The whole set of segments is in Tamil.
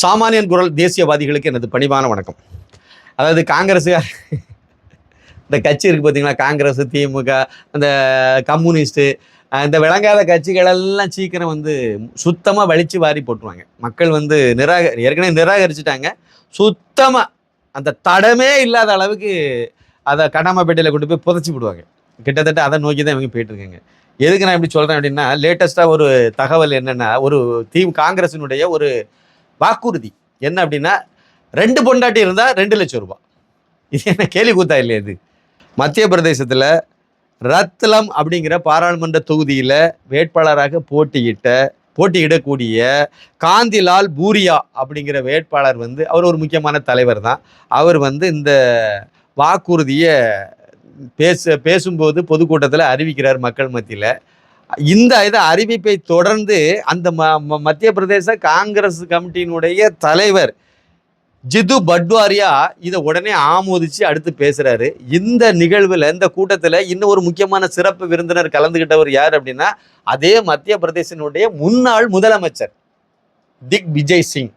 சாமானியன் குரல் தேசியவாதிகளுக்கு எனது பணிவான வணக்கம். அதாவது காங்கிரஸ் இந்த கட்சி இருக்குது பார்த்தீங்களா காங்கிரஸ் திமுக அந்த கம்யூனிஸ்ட்டு இந்த விளங்காத கட்சிகள் எல்லாம் சீக்கிரம் வந்து சுத்தமாக வலிச்சு வாரி போட்டுருவாங்க. மக்கள் வந்து நிராக ஏற்கனவே நிராகரிச்சிட்டாங்க. சுத்தமாக அந்த தடமே இல்லாத அளவுக்கு அதை கடாமப்பேட்டையில் கொண்டு போய் புதைச்சி விடுவாங்க. கிட்டத்தட்ட அதை நோக்கி தான் இவங்க போயிட்டுருக்காங்க எதுக்கு நான் இப்படி சொல்கிறேன் அப்படின்னா லேட்டஸ்ட்டாக ஒரு தகவல் என்னென்னா ஒரு தீ காங்கிரசினுடைய ஒரு வாக்குறுதி. என்ன அப்படின்னா ரெண்டு பொண்டாட்டி இருந்தால் ரெண்டு லட்சம் ரூபாய். இது என்ன கேலி கூத்தா இல்லையா இது? மத்திய பிரதேசத்தில் ரத்லம் அப்படிங்கிற பாராளுமன்ற தொகுதியில் வேட்பாளராக போட்டியிட்ட போட்டியிடக்கூடிய காந்திலால் பூரியா அப்படிங்கிற வேட்பாளர் வந்து அவர் ஒரு முக்கியமான தலைவர் தான். அவர் வந்து இந்த வாக்குறுதியை பேச பேசும்போது பொதுக்கூட்டத்தில் அறிவிக்கிறார் மக்கள் மத்தியில். இந்த இதை அறிவிப்பை தொடர்ந்து அந்த ம ம- மத்திய பிரதேச காங்கிரஸ் கமிட்டியினுடைய தலைவர் ஜிது பட்வாரியா இதை உடனே ஆமோதிச்சு அடுத்து பேசுறாரு. இந்த நிகழ்வில் இந்த கூட்டத்தில் இன்னும் ஒரு முக்கியமான சிறப்பு விருந்தினர் கலந்துகிட்டவர் யார் அப்படின்னா அதே மத்திய பிரதேசனுடைய முன்னாள் முதலமைச்சர் திக் விஜய் சிங்.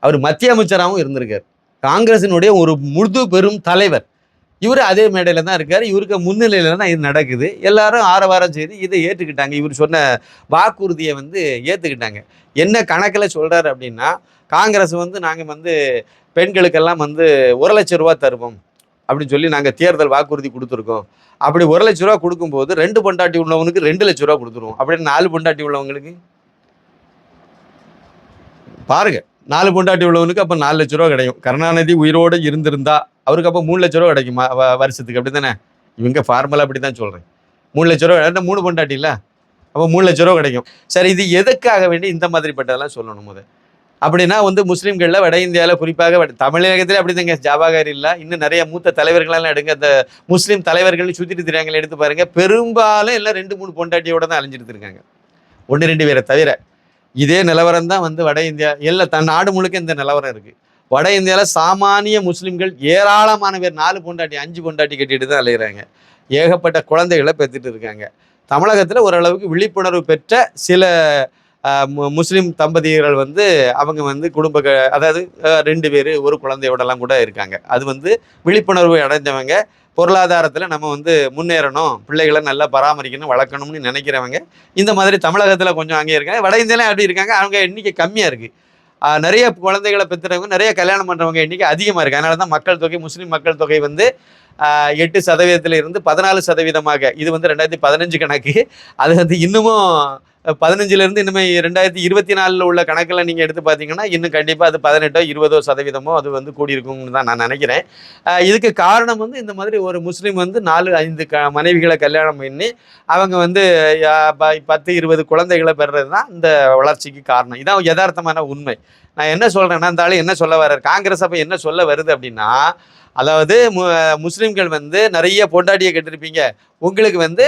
அவர் மத்திய அமைச்சராகவும் இருந்திருக்கார். காங்கிரசினுடைய ஒரு முழுது பெரும் தலைவர். இவர் அதே மேடையில் தான் இருக்கார். இவருக்கு முன்னிலையில் தான் இது நடக்குது. எல்லாரும் ஆரவாரம் செய்து இதை ஏற்றுக்கிட்டாங்க. இவர் சொன்ன வாக்குறுதியை வந்து ஏற்றுக்கிட்டாங்க என்ன கணக்கில் சொல்கிறாரு அப்படின்னா காங்கிரஸ் வந்து நாங்கள் வந்து பெண்களுக்கெல்லாம் வந்து ஒரு லட்ச ரூபா தருவோம் அப்படின்னு சொல்லி நாங்கள் தேர்தல் வாக்குறுதி கொடுத்துருக்கோம். அப்படி ஒரு லட்ச ரூபா கொடுக்கும்போது ரெண்டு பொண்டாட்டி உள்ளவனுக்கு ரெண்டு லட்ச ரூபா கொடுத்துருவோம். அப்படின்னு நாலு பொண்டாட்டி உள்ளவங்களுக்கு? பாருங்கள் நாலு பொண்டாட்டி உள்ளவனுக்கு அப்போ நாலு லட்ச ரூபா கிடைக்கும் கருணாநிதி உயிரோடு இருந்திருந்தா அவருக்கு அப்போ மூணு லட்ச ரூபா கிடைக்குமா? வருஷத்துக்கு. அப்படி தானே இவங்க ஃபார்மலாக அப்படி தான் சொல்கிறேன் மூணு லட்ச ரூபா என்ன மூணு பொண்டாட்டி இல்லை? அப்போ மூணு லட்ச ரூபா கிடைக்கும். சரி இது எதுக்காக வேண்டி இந்த மாதிரிப்பட்டதெல்லாம் சொல்லணும் போது அப்படின்னா வந்து முஸ்லீம்களில் வட இந்தியாவில் குறிப்பாக வட- தமிழகத்தில் அப்படி தாங்க ஜாபாகார் இல்லை. இன்னும் நிறைய மூத்த தலைவர்களெல்லாம் எடுங்க. அந்த முஸ்லீம் தலைவர்கள் சுற்றிட்டு திரியாங்களை எடுத்து பாருங்கள் பெரும்பாலும் எல்லாம் ரெண்டு மூணு பொண்டாட்டியோட தான் அழிஞ்சிட்டு இருக்காங்க. ஒன்று ரெண்டு பேரை தவிர இதே நிலவரம் தான் வந்து வட இந்தியா. இல்லை தன் நாடு முழுக்க இந்த நிலவரம் இருக்குது வட இந்தியாவில் சாமானிய முஸ்லீம்கள் ஏராளமான பேர் நாலு பொண்டாட்டி அஞ்சு பொண்டாட்டி கட்டிட்டு தான் அலைகிறாங்க ஏகப்பட்ட குழந்தைகளை பெற்றுட்டு இருக்காங்க. தமிழகத்தில் ஓரளவுக்கு விழிப்புணர்வு பெற்ற சில முஸ்லீம் தம்பதியர்கள் வந்து அவங்க வந்து குடும்ப க- அதாவது ரெண்டு பேர் ஒரு குழந்தையோடலாம் கூட இருக்காங்க. அது வந்து விழிப்புணர்வு அடைஞ்சவங்க பொருளாதாரத்தில் நம்ம வந்து முன்னேறணும் பிள்ளைகளை நல்லா பராமரிக்கணும் வளர்க்கணும்னு நினைக்கிறவங்க இந்த மாதிரி தமிழகத்தில் கொஞ்சம் அங்கே இருக்காங்க. வட இந்தியாவிலும் அப்படி இருக்காங்க. அவங்க எண்ணிக்கை கம்மியாக இருக்குது நிறைய குழந்தைகளை பெற்றுறவங்க நிறைய கல்யாணம் பண்ணுறவங்க எண்ணிக்கை அதிகமாக இருக்குது அதனால தான் மக்கள் தொகை முஸ்லீம் மக்கள் தொகை வந்து எட்டு சதவீதத்தில் இருந்து பதினாலு சதவீதமாக. இது வந்து ரெண்டாயிரத்தி பதினஞ்சு கணக்கு. அது வந்து இன்னமும் பதினஞ்சுலேருந்து இனிமே ரெண்டாயிரத்தி இருபத்தி நாலில் உள்ள கணக்கில் நீங்கள் எடுத்து பார்த்தீங்கன்னா இன்னும் கண்டிப்பாக அது பதினெட்டோ இருபதோ சதவீதமோ அது வந்து கூடியிருக்கும்னு தான் நான் நினைக்கிறேன். இதுக்கு காரணம் வந்து இந்த மாதிரி ஒரு முஸ்லீம் வந்து நாலு ஐந்து க மனைவிகளை கல்யாணம் பண்ணி அவங்க வந்து ப- பத்து இருபது குழந்தைகளை பெறுறது தான் இந்த வளர்ச்சிக்கு காரணம். இதான் யதார்த்தமான உண்மை. நான் என்ன சொல்கிறேன்னா இந்த என்ன சொல்ல வர்றார்? காங்கிரஸ் அப்போ என்ன சொல்ல வருது அப்படின்னா அதாவது மு முஸ்லீம்கள் வந்து நிறைய பொண்டாட்டியை கட்டிருப்பீங்க. உங்களுக்கு வந்து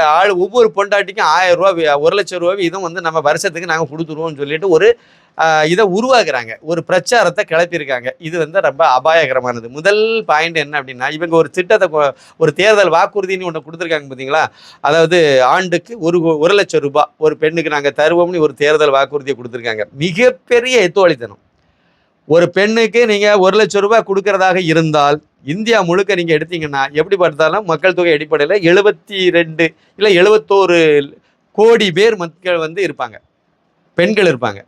ஆள் ஒவ்வொரு பொண்டாட்டிக்கும் ஆயிரம் ரூபா ஒரு லட்சம் ரூபா வீதம் வந்து நம்ம வருஷத்துக்கு நாங்கள் கொடுத்துருவோம்னு சொல்லிட்டு ஒரு இதை உருவாக்குறாங்க. ஒரு பிரச்சாரத்தை கிளப்பியிருக்காங்க. இது வந்து ரொம்ப அபாயகரமானது. முதல் பாயிண்ட் என்ன அப்படின்னா இவங்க ஒரு திட்டத்தை கொ- ஒரு தேர்தல் வாக்குறுதின்னு ஒன்று கொடுத்துருக்காங்க பார்த்தீங்களா அதாவது ஆண்டுக்கு ஒரு ஒரு லட்சம் ரூபாய் ஒரு பெண்ணுக்கு நாங்கள் தருவோம்னு ஒரு தேர்தல் வாக்குறுதியை கொடுத்துருக்காங்க. மிகப்பெரிய எத்தோழித்தனம். ஒரு பெண்ணுக்கு நீங்கள் ஒரு லட்சம் ரூபாய் கொடுக்கறதாக இருந்தால் இந்தியா முழுக்க நீங்கள் எடுத்தீங்கன்னா எப்படி பார்த்தாலும் மக்கள் தொகை அடிப்படையில் எழுபத்தி ரெண்டு இல்லை எழுபத்தோரு கோடி பேர் மக்கள் வந்து இருப்பாங்க. பெண்கள் இருப்பாங்க.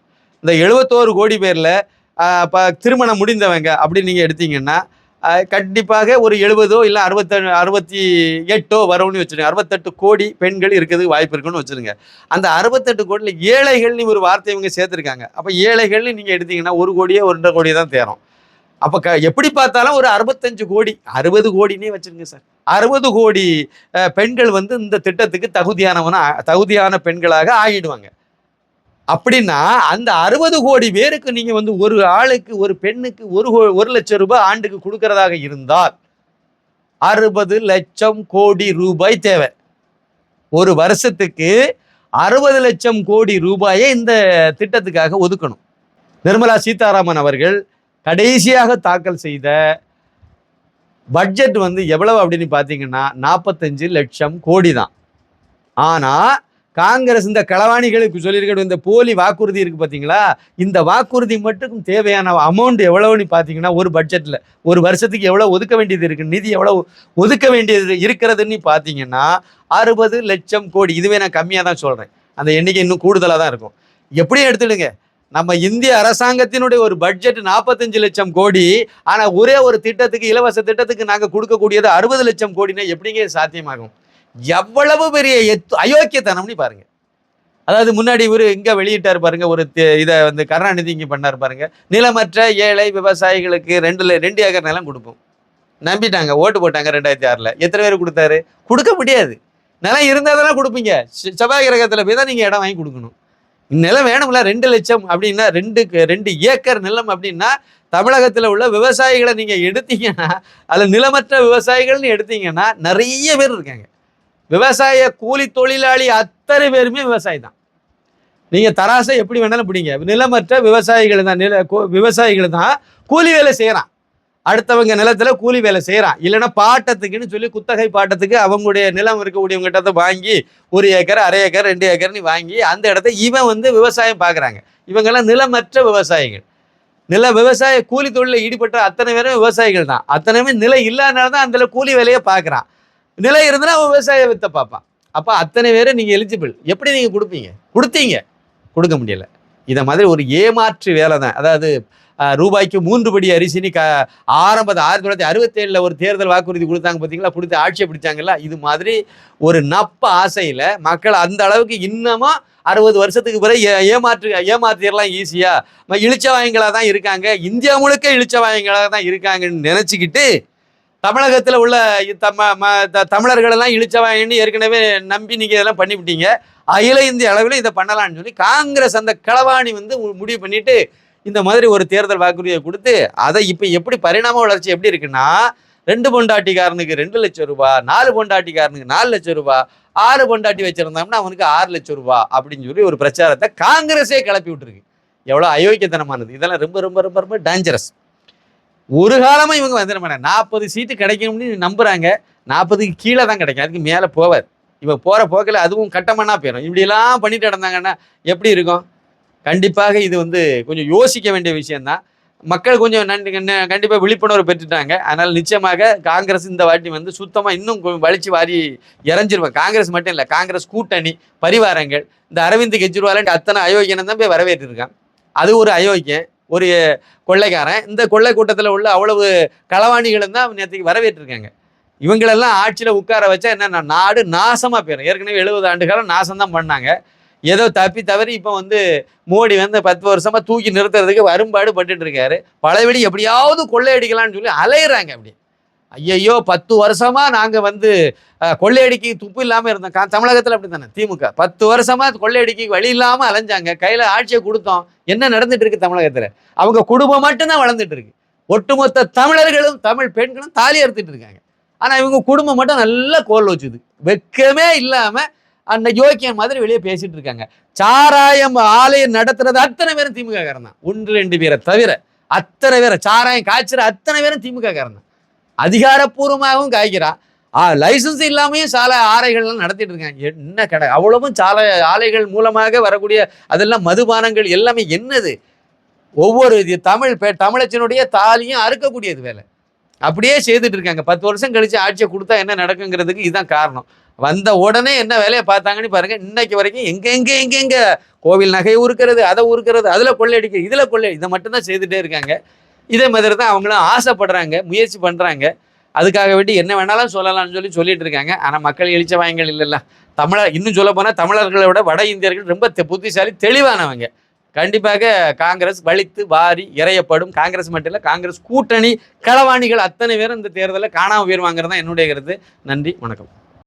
இந்த எழுபத்தோரு கோடி பேரில் இப்போ திருமணம் முடிந்தவங்க அப்படின்னு நீங்கள் எடுத்தீங்கன்னா கண்டிப்பாக ஒரு எழுபதோ இல்லை அறுபத்த அறுபத்தி எட்டோ வரும்னு வச்சுருங்க அறுபத்தெட்டு கோடி பெண்கள் இருக்கிறதுக்கு வாய்ப்பு இருக்குன்னு வச்சுருங்க அந்த அறுபத்தெட்டு கோடியில் ஏழைகள்னு ஒரு வார்த்தை இவங்க சேர்த்துருக்காங்க. அப்போ ஏழைகள்னு நீங்கள் எடுத்தீங்கன்னா ஒரு கோடியே ஒன்றரை கோடியே தான் தேரும். அப்போ க எப்படி பார்த்தாலும் ஒரு அறுபத்தஞ்சு கோடி அறுபது கோடினே வச்சுருங்க சார். அறுபது கோடி பெண்கள் வந்து இந்த திட்டத்துக்கு தகுதியானவனா தகுதியான பெண்களாக ஆகிடுவாங்க. அப்படின்னா அந்த அறுபது கோடி பேருக்கு நீங்கள் வந்து ஒரு ஆளுக்கு ஒரு பெண்ணுக்கு ஒரு ஒரு லட்சம் ரூபாய் ஆண்டுக்கு கொடுக்கறதாக இருந்தால் அறுபது லட்சம் கோடி ரூபாய் தேவை. ஒரு வருஷத்துக்கு அறுபது லட்சம் கோடி ரூபாயை இந்த திட்டத்துக்காக ஒதுக்கணும். நிர்மலா சீதாராமன் அவர்கள் கடைசியாக தாக்கல் செய்த பட்ஜெட் வந்து எவ்வளவு அப்படின்னு பார்த்தீங்கன்னா நாற்பத்தஞ்சு லட்சம் கோடி தான். ஆனால் காங்கிரஸ் இந்த களவாணிகளுக்கு சொல்லியிருக்க இந்த போலி வாக்குறுதி இருக்குது பார்த்தீங்களா இந்த வாக்குறுதி மட்டும் தேவையான அமௌண்ட் எவ்வளவுன்னு பார்த்தீங்கன்னா ஒரு பட்ஜெட்டில் ஒரு வருஷத்துக்கு எவ்வளோ ஒதுக்க வேண்டியது இருக்குது நிதி எவ்வளோ ஒதுக்க வேண்டியது இருக்கிறதுன்னு பார்த்தீங்கன்னா அறுபது லட்சம் கோடி. இதுவே நான் கம்மியாக தான் சொல்கிறேன் அந்த எண்ணிக்கை இன்னும் கூடுதலாக தான் இருக்கும். எப்படியும் எடுத்துடுங்க. நம்ம இந்திய அரசாங்கத்தினுடைய ஒரு பட்ஜெட் நாற்பத்தஞ்சு லட்சம் கோடி. ஆனால் ஒரே ஒரு திட்டத்துக்கு இலவச திட்டத்துக்கு நாங்கள் கொடுக்கக்கூடியது அறுபது லட்சம் கோடினா எப்படிங்க சாத்தியமாகும்? எவ்வளவு பெரிய எத்து அயோக்கியத்தனம்னு பாருங்க. அதாவது முன்னாடி இவர் இங்கே வெளியிட்டார் பாருங்க ஒரு இதை வந்து கருணாநிதி இங்கே பண்ணார் பாருங்க. நிலமற்ற ஏழை விவசாயிகளுக்கு ரெண்டு ரெண்டு ஏக்கர் நிலம் கொடுப்போம். நம்பிட்டாங்க ஓட்டு போட்டாங்க ரெண்டாயிரத்தி ஆறில். எத்தனை பேர் கொடுத்தாரு? கொடுக்க முடியாது. நிலம் இருந்தால் தானே கொடுப்பீங்க. செவ்வாய் கிரகத்தில் போய் தான் நீங்கள் இடம் வாங்கி கொடுக்கணும். நிலம் வேணும்ல ரெண்டு லட்சம் அப்படின்னா ரெண்டு ரெண்டு ஏக்கர் நிலம் அப்படின்னா தமிழகத்தில் உள்ள விவசாயிகளை நீங்கள் எடுத்தீங்கன்னா அதில் நிலமற்ற விவசாயிகள்னு எடுத்தீங்கன்னா நிறைய பேர் இருக்காங்க. விவசாய கூலி தொழிலாளி அத்தனை பேருமே விவசாயி தான். நீங்கள் தராசை எப்படி வேணாலும் பிடிங்க. நிலமற்ற விவசாயிகள் தான் நில விவசாயிகள் தான் கூலி வேலை செய்கிறான் அடுத்தவங்க நிலத்துல கூலி வேலை செய்கிறான் இல்லைன்னா பாட்டத்துக்குன்னு சொல்லி குத்தகை பாட்டத்துக்கு அவங்களுடைய நிலம் இருக்கக்கூடியவங்ககிட்ட தான் வாங்கி ஒரு ஏக்கர் அரை ஏக்கர் ரெண்டு ஏக்கர்னு வாங்கி அந்த இடத்த இவன் வந்து விவசாயம் பார்க்குறாங்க. இவங்கெல்லாம் நிலமற்ற விவசாயிகள். நில விவசாய கூலி தொழிலில் ஈடுபட்ட அத்தனை பேரும் விவசாயிகள் தான். அத்தனை பேரும் நிலம் இல்லாதனால தான் அந்த கூலி வேலையை பார்க்குறான். நிலம் இருந்தனா அவன் விவசாய வித்தை பார்ப்பான். அப்போ அத்தனை பேரும் நீங்கள் எலிஜிபிள் எப்படி நீங்கள் கொடுப்பீங்க? கொடுத்தீங்க. கொடுக்க முடியல. இதை மாதிரி ஒரு ஏமாற்று வேலை தான். அதாவது ரூபாய்க்கு மூன்று படி அரிசின்னு க ஆரம்பத்து ஆயிரத்தி தொள்ளாயிரத்தி அறுபத்தேழில் ஒரு தேர்தல் வாக்குறுதி கொடுத்தாங்க பார்த்தீங்களா கொடுத்து ஆட்சியை பிடிச்சாங்கல்ல? இது மாதிரி ஒரு நப்ப ஆசையில் மக்கள் அந்த அளவுக்கு இன்னமும் அறுபது வருஷத்துக்கு பிறகு ஏ- ஏமாற்று ஏமாத்திடலாம் ஈஸியாக இழிச்சவாயங்களாக தான் இருக்காங்க. இந்தியா முழுக்க இழிச்சவாயங்களாக தான் இருக்காங்கன்னு நினச்சிக்கிட்டு தமிழகத்தில் உள்ள இ- ம- த- தமிழர்களெல்லாம் இழிச்சவாயன்னு ஏற்கனவே நம்பி நீங்கள் இதெல்லாம் பண்ணிவிட்டீங்க. அகில இந்திய அளவில் இதை பண்ணலாம்னு சொல்லி காங்கிரஸ் அந்த களவாணி வந்து மு- முடிவு பண்ணிட்டு இந்த மாதிரி ஒரு தேர்தல் வாக்குறுதியை கொடுத்து அதை இப்போ எப்படி பரிணாம வளர்ச்சி எப்படி இருக்குன்னா ரெண்டு பொண்டாட்டிக்காரனுக்கு ரெண்டு லட்சம் ரூபாய் நாலு பொண்டாட்டிக்காரனுக்கு நாலு லட்சம் ரூபாய் ஆறு பொண்டாட்டி வச்சிருந்தோம்னா அவனுக்கு ஆறு லட்சம் ரூபாய் அப்படின்னு சொல்லி ஒரு பிரச்சாரத்தை காங்கிரஸே கிளப்பி விட்டுருக்கு. எவ்வளோ அயோக்கியத்தனமானது. இதெல்லாம் ரொம்ப ரொம்ப ரொம்ப ரொம்ப டேஞ்சரஸ் ஒரு காலமாக இவங்க வந்துட மாட்டாங்க நாற்பது சீட்டு கிடைக்கணும்னு நம்புகிறாங்க நாற்பதுக்கு கீழே தான் கிடைக்கும். அதுக்கு மேலே போவார். இவ போகிற போக்கில் அதுவும் கட்டமன்னா போயிடும். இப்படிலாம் பண்ணிட்டு நடந்தாங்கன்னா எப்படி இருக்கும்? கண்டிப்பாக இது வந்து கொஞ்சம் யோசிக்க வேண்டிய விஷயந்தான் மக்கள் கொஞ்சம் நன்றி கண்டிப்பாக விழிப்புணர்வு பெற்றுட்டாங்க. அதனால் நிச்சயமாக காங்கிரஸ் இந்த வாட்டி வந்து சுத்தமாக இன்னும் கொஞ்சம் வலிச்சு வாரி இறஞ்சிருவேன் காங்கிரஸ் மட்டும் இல்லை காங்கிரஸ் கூட்டணி பரிவாரங்கள். இந்த அரவிந்த் கெஜ்ரிவால் அத்தனை அயோக்கியனை தான் போய் வரவேற்றிருக்கான் அது ஒரு அயோக்கியம். ஒரு கொள்ளைக்காரன். இந்த கொள்ளை கூட்டத்தில் உள்ள அவ்வளவு களவாணிகளும் தான் நேற்றுக்கு வரவேற்றிருக்காங்க. இவங்களெல்லாம் ஆட்சியில் உட்கார வச்சா என்ன நாடு நாசமாக போயிடும் ஏற்கனவே எழுபது ஆண்டு காலம் நாசம் தான் பண்ணாங்க. ஏதோ தப்பி தவறி இப்போ வந்து மோடி வந்து பத்து வருஷமாக தூக்கி நிறுத்துறதுக்கு வரும்பாடு பட்டுட்டு இருக்காரு. பழையபடி எப்படியாவது கொள்ளையடிக்கலாம்னு சொல்லி அலையிறாங்க அப்படி ஐயையோ பத்து வருஷமா நாங்க வந்து கொள்ளையடிக்கு துப்பு இல்லாம இருந்தோம். கா- தமிழகத்துல அப்படி தானே திமுக. பத்து வருஷமா கொள்ளையடிக்கு வழி இல்லாம அலைஞ்சாங்க. கையில ஆட்சியை கொடுத்தோம். என்ன நடந்துட்டு இருக்கு தமிழகத்துல? அவங்க குடும்பம் மட்டும்தான் வளர்ந்துட்டு இருக்கு. ஒட்டுமொத்த தமிழர்களும் தமிழ் பெண்களும் தாலி அறுத்துட்டு இருக்காங்க. ஆனா இவங்க குடும்பம் மட்டும் நல்லா கோல் வச்சுது. வெக்கமே இல்லாம அந்த யோக்கியம் மாதிரி வெளியே பேசிட்டு இருக்காங்க. சாராயம் ஆலயம் நடத்துறது அத்தனை பேரும் திமுக காரன் தான். ஒன்று ரெண்டு பேரை தவிர அத்தனை பேரை சாராயம் காய்ச்சுற அத்தனை பேரும் திமுக காரன் தான். அதிகாரப்பூர்வமாகவும் காய்க்கிறான் லைசன்ஸ் இல்லாமையும் சாலை ஆலைகள்லாம் நடத்திட்டு இருக்காங்க. என்ன கடை? அவ்வளவும் சாலை ஆலைகள் மூலமாக வரக்கூடிய அதெல்லாம் மதுபானங்கள் எல்லாமே என்னது? ஒவ்வொரு இது தமிழ் பெ- தமிழச்சினுடைய தாலியும் அறுக்கக்கூடியது வேலை. அப்படியே செய்துட்டு இருக்காங்க. பத்து வருஷம் கழிச்சு ஆட்சியை கொடுத்தா என்ன நடக்குங்கிறதுக்கு இதுதான் காரணம். வந்த உடனே என்ன வேலையை பார்த்தாங்கன்னு பாருங்க. இன்னைக்கு வரைக்கும் எங்க எங்க எங்க எங்க? கோவில் நகை உருக்கிறது அதை உருக்கிறது அதுல கொள்ளையடிக்க இதுல கொள்ளை இதை மட்டும்தான் செய்துட்டே இருக்காங்க. இதே மாதிரி தான் அவங்களும் ஆசைப்படுறாங்க முயற்சி பண்ணுறாங்க அதுக்காக வேண்டி என்ன வேணாலும் சொல்லலாம்னு சொல்லி சொல்லிட்டு இருக்காங்க. ஆனால் மக்கள் எழுச்ச வாயங்கள் இல்லைல்ல. தமிழர் இன்னும் சொல்ல போனால் தமிழர்களை விட வட இந்தியர்கள் ரொம்ப தெ- புத்திசாலி தெளிவானவங்க. கண்டிப்பாக காங்கிரஸ் வலித்து வாரி இறையப்படும். காங்கிரஸ் மட்டும் இல்லை காங்கிரஸ் கூட்டணி களவாணிகள் அத்தனை பேரும் இந்த தேர்தலில் காணாமல் போயிருவாங்கிறது தான் என்னுடைய கருத்து நன்றி வணக்கம்.